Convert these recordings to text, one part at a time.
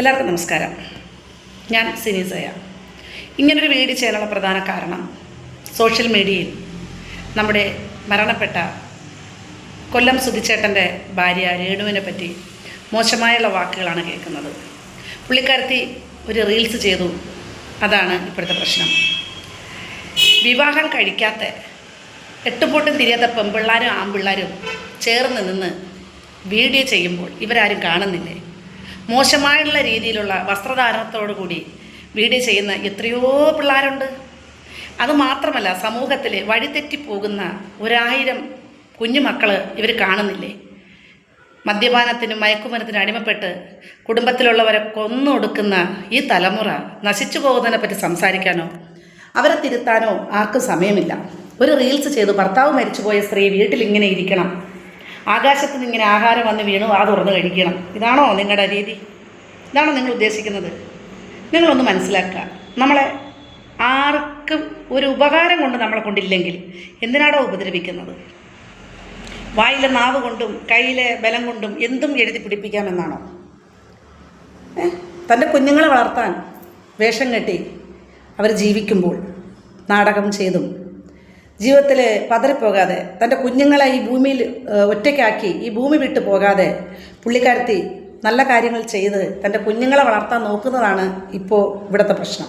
എല്ലാവർക്കും നമസ്കാരം. ഞാൻ സിനിസയ ഇങ്ങനൊരു വീഡിയോ ചെയ്യാനുള്ള പ്രധാന കാരണം സോഷ്യൽ മീഡിയയിൽ നമ്മുടെ മരണപ്പെട്ട കൊല്ലം സുധിച്ചേട്ടന്റെ ഭാര്യ രേണുവിനെ പറ്റി മോശമായുള്ള വാക്കുകളാണ് കേൾക്കുന്നത്. പുള്ളിക്കാരത്തി ഒരു റീൽസ് ചെയ്തു. അതാണ് ഇപ്പോഴത്തെ പ്രശ്നം. വിവാഹം കഴിക്കാത്ത എട്ടുപൊട്ടും തിരിയാത്ത പെൺപിള്ളാരും ആൺപിള്ളാരും ചേർന്ന് നിന്ന് വീഡിയോ ചെയ്യുമ്പോൾ ഇവരാരും കാണുന്നില്ലേ? മോശമായുള്ള രീതിയിലുള്ള വസ്ത്രധാരണത്തോടു കൂടി വീഡിയോ ചെയ്യുന്ന എത്രയോ പിള്ളേരുണ്ട്. അതുമാത്രമല്ല സമൂഹത്തിൽ വഴിതെറ്റി പോകുന്ന ഒരായിരം കുഞ്ഞുമക്കൾ ഇവർ കാണുന്നില്ലേ? മദ്യപാനത്തിനും മയക്കുമരത്തിനും അടിമപ്പെട്ട് കുടുംബത്തിലുള്ളവരെ കൊന്നൊടുക്കുന്ന ഈ തലമുറ നശിച്ചു പോകുന്നതിനെ പറ്റി സംസാരിക്കാനോ അവരെ തിരുത്താനോ ആർക്കും സമയമില്ല. ഒരു റീൽസ് ചെയ്ത് ഭർത്താവ് മരിച്ചുപോയ സ്ത്രീ വീട്ടിൽ ഇങ്ങനെ ഇരിക്കണം. ആകാശത്ത് നിന്ന് ഇങ്ങനെ ആഹാരം വന്ന് വീണു ആ തുറന്ന് കഴിക്കണം. ഇതാണോ നിങ്ങളുടെ രീതി? ഇതാണോ നിങ്ങൾ ഉദ്ദേശിക്കുന്നത്? നിങ്ങളൊന്ന് മനസ്സിലാക്കുക. നമ്മളെ ആർക്കും ഒരു ഉപകാരം കൊണ്ട് നമ്മളെ കൊണ്ടില്ലെങ്കിൽ എന്തിനാടോ ഉപദ്രവിക്കുന്നത്? വായിലെ നാവ് കൊണ്ടും കയ്യിലെ ബലം കൊണ്ടും എന്തും എഴുതി പിടിപ്പിക്കാമെന്നാണോ? തന്റെ കുഞ്ഞുങ്ങളെ വളർത്താൻ വേഷം കെട്ടി അവർ ജീവിക്കുമ്പോൾ നാടകം ചെയ്തും ജീവിതത്തിൽ പതറിപ്പോകാതെ തന്റെ കുഞ്ഞുങ്ങളെ ഈ ഭൂമിയിൽ ഒറ്റയ്ക്കാക്കി ഈ ഭൂമി വിട്ടു പോകാതെ പുള്ളിക്കാരത്തി നല്ല കാര്യങ്ങൾ ചെയ്ത് തന്റെ കുഞ്ഞുങ്ങളെ വളർത്താൻ നോക്കുന്നതാണ് ഇപ്പോൾ ഇവിടുത്തെ പ്രശ്നം.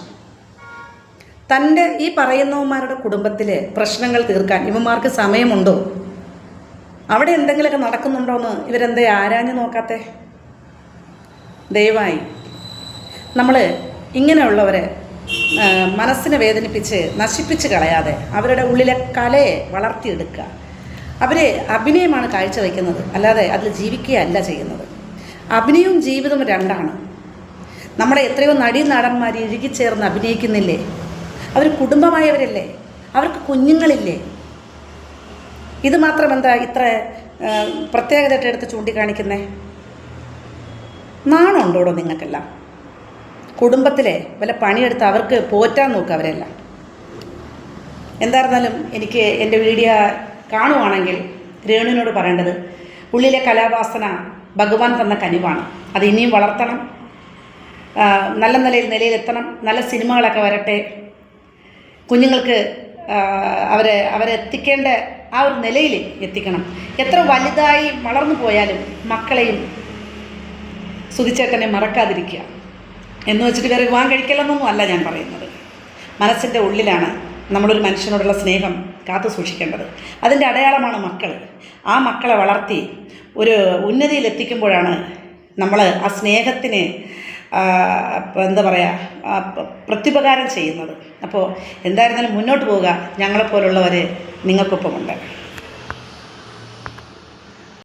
തന്റെ ഈ പറയുന്നവന്മാരുടെ കുടുംബത്തിലെ പ്രശ്നങ്ങൾ തീർക്കാൻ ഇവന്മാർക്ക് സമയമുണ്ടോ? അവിടെ എന്തെങ്കിലുമൊക്കെ നടക്കുന്നുണ്ടോ എന്ന് ഇവരെന്തേ ആരാഞ്ഞു നോക്കാത്തെ? ദയവായി. നമ്മൾ ഇങ്ങനെയുള്ളവരെ മനസ്സിനെ വേദനിപ്പിച്ച് നശിപ്പിച്ച് കളയാതെ അവരുടെ ഉള്ളിലെ കലയെ വളർത്തിയെടുക്കുക. അവർ അഭിനയമാണ് കാഴ്ചവെക്കുന്നത് അല്ലാതെ അതിൽ ജീവിക്കുകയല്ല ചെയ്യുന്നത്. അഭിനയവും ജീവിതവും രണ്ടാണ്. നമ്മുടെ എത്രയോ നടീ നടന്മാർ ഇഴുകിച്ചേർന്ന് അഭിനയിക്കുന്നില്ലേ? അവർ കുടുംബമായവരല്ലേ? അവർക്ക് കുഞ്ഞുങ്ങളില്ലേ? ഇത് മാത്രം എന്താ ഇത്ര പ്രത്യേകതയായിട്ട് എടുത്ത് ചൂണ്ടിക്കാണിക്കുന്നേ? നാണമുണ്ടോടോ നിങ്ങൾക്കെല്ലാം? കുടുംബത്തിലെ വല്ല പണിയെടുത്ത് അവർക്ക് പോറ്റാൻ നോക്കുക അവരെല്ലാം. എന്തായിരുന്നാലും എനിക്ക് എന്റെ വീഡിയോ കാണുവാണെങ്കിൽ രേണുവിനോട് പറയേണ്ടത് ഉള്ളിലെ കലാവാസന ഭഗവാൻ തന്ന കനിവാണ്. അത് ഇനിയും വളർത്തണം. നല്ല നിലയിൽ നിലയിലെത്തണം. നല്ല സിനിമകളൊക്കെ വരട്ടെ. കുഞ്ഞുങ്ങൾക്ക് അവരെ അവരെത്തിക്കേണ്ട ആ ഒരു നിലയിൽ എത്തിക്കണം. എത്ര വലുതായി വളർന്നു പോയാലും മക്കളെയും സുതിച്ചേട്ടനെ മറക്കാതിരിക്കുക. എന്ന് വെച്ചിട്ട് വേറെ വിവാഹം കഴിക്കലെന്നൊന്നും അല്ല ഞാൻ പറയുന്നത്. മനസ്സിന്റെ ഉള്ളിലാണ് നമ്മളൊരു മനുഷ്യനോടുള്ള സ്നേഹം കാത്തു സൂക്ഷിക്കേണ്ടത്. അതിന്റെ അടയാളമാണ് മക്കൾ ആ മക്കളെ വളർത്തി ഒരു ഉന്നതിയിലെത്തിക്കുമ്പോഴാണ് നമ്മൾ ആ സ്നേഹത്തിന് എന്താ പറയുക പ്രത്യുപകാരം ചെയ്യുന്നത്. അപ്പോൾ എന്തായിരുന്നാലും മുന്നോട്ട് പോവുക ഞങ്ങളെപ്പോലുള്ളവർ നിങ്ങൾക്കൊപ്പമുണ്ട്.